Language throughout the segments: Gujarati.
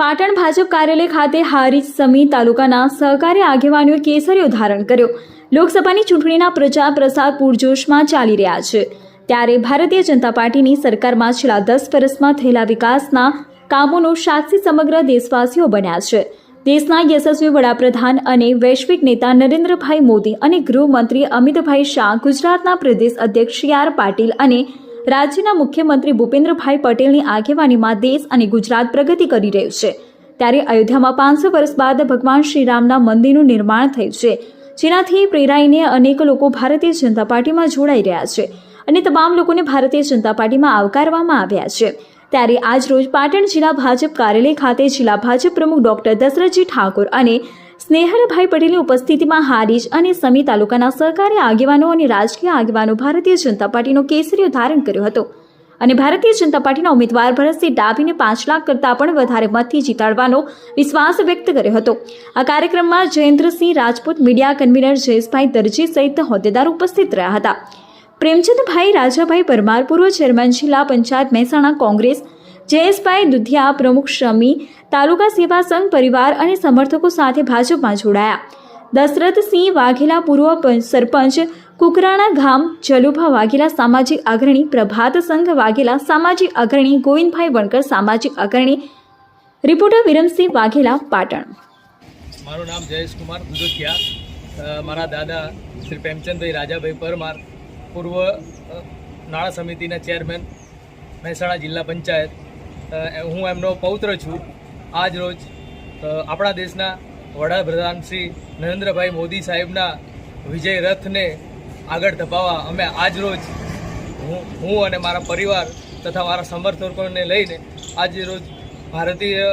પાટણ ભાજપ કાર્યાલય ખાતે હારીજ સમી તાલુકાના સહકારી આગેવાનોએ કેસરીઓ ધારણ કર્યો. લોકસભાની ચૂંટણીના પ્રચાર પ્રસાર પૂરજોશમાં ચાલી રહ્યા છે. ત્યારે ભારતીય જનતા પાર્ટીની સરકારમાં છેલ્લા દસ વર્ષમાં થયેલા વિકાસના કામોનો સાક્ષી સમગ્ર દેશવાસીઓ બન્યા છે. દેશના યશસ્વી વડાપ્રધાન અને વૈશ્વિક નેતા નરેન્દ્રભાઈ મોદી અને ગૃહમંત્રી અમિતભાઈ શાહ ગુજરાતના પ્રદેશ અધ્યક્ષ સી આર પાટીલ અને રાજ્યના મુખ્યમંત્રી ભૂપેન્દ્રભાઈ પટેલની આગેવાનીમાં દેશ અને ગુજરાત પ્રગતિ કરી રહ્યું છે. ત્યારે અયોધ્યામાં પાંચસો વર્ષ બાદ ભગવાન શ્રીરામના મંદિરનું નિર્માણ થયું છે. જેનાથી પ્રેરાઈને અનેક લોકો ભારતીય જનતા પાર્ટીમાં જોડાઈ રહ્યા છે અને તમામ લોકોને ભારતીય જનતા પાર્ટીમાં આવકારવામાં આવ્યા છે. ત્યારે આજ રોજ પાટણ જિલ્લા ભાજપ કાર્યાલય ખાતે જિલ્લા ભાજપ પ્રમુખ ડોક્ટર દશરથજી ઠાકોર અને સ્નેહલભાઈ પટેલની ઉપસ્થિતિમાં હારીજ અને સમી તાલુકાના સરકારી આગેવાનો અને રાજકીય આગેવાનો ભારતીય જનતા પાર્ટીનો કેસરીઓ ધારણ કર્યો હતો. અને ભારતીય જનતા પાર્ટીના ઉમેદવાર ભરતસિંહ ડાભીને પાંચ લાખ કરતાં પણ વધારે મતથી જીતાડવાનો વિશ્વાસ વ્યક્ત કર્યો હતો. આ કાર્યક્રમમાં જયેન્દ્રસિંહ રાજપૂત, મીડિયા કન્વીનર જયેશભાઈ દરજી સહિત હોદ્દેદાર ઉપસ્થિત રહ્યા હતા. પ્રેમચંદભાઈ, રાજાભાઈ પરમાર, પૂર્વ ચેરમેન, જિલ્લા પંચાયત મહેસાણા કોંગ્રેસ જયેશભાઈ દુધિયા પ્રમુખ શમી તાલુકા સેવા સંઘ પરિવાર અને સમર્થકો સાથે ભાજપમાં જોડાયા. દશરથસિંહ વાઘેલા પૂર્વ સરપંચ, કુકરાણા ગામ, જલુભા વાઘેલા સામાજિક અગ્રણી, પ્રભાત સંઘ વાઘેલા સામાજિક અગ્રણી, ગોવિંદભાઈ વણકર સામાજિક અગ્રણી, રિપોર્ટર વિરમસિંહ વાઘેલા, પાટણ. મારું નામ જયેશ કુમાર મારા દાદા શ્રી પ્રેમચંદભાઈ રાજાભાઈ પરમાર, પૂર્વ નાણાં સમિતિના ચેરમેન, મહેસાણા જિલ્લા પંચાયત. હું એમનો પૌત્ર છું. આજ રોજ આપણા દેશના વડાપ્રધાન શ્રી નરેન્દ્રભાઈ મોદી સાહેબના વિજય રથને આગળ ધપાવવા અમે આજ રોજ હું હું અને મારા પરિવાર તથા મારા સમર્થકોને લઈને આજે રોજ ભારતીય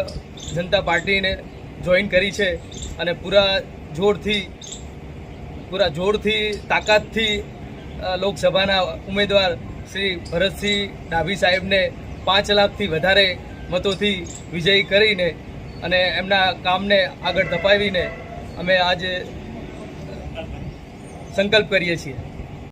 જનતા પાર્ટીને જોઈન કરી છે અને પૂરા જોરથી પૂરા જોરથી, તાકાતથી લોકસભાના ઉમેદવાર શ્રી ભરતસિંહ ડાભી સાહેબને પાંચ લાખથી વધારે મતોથી વિજયી કરીને અને એમના કામને આગળ ધપાવીને અમે આજે સંકલ્પ કરીએ છીએ.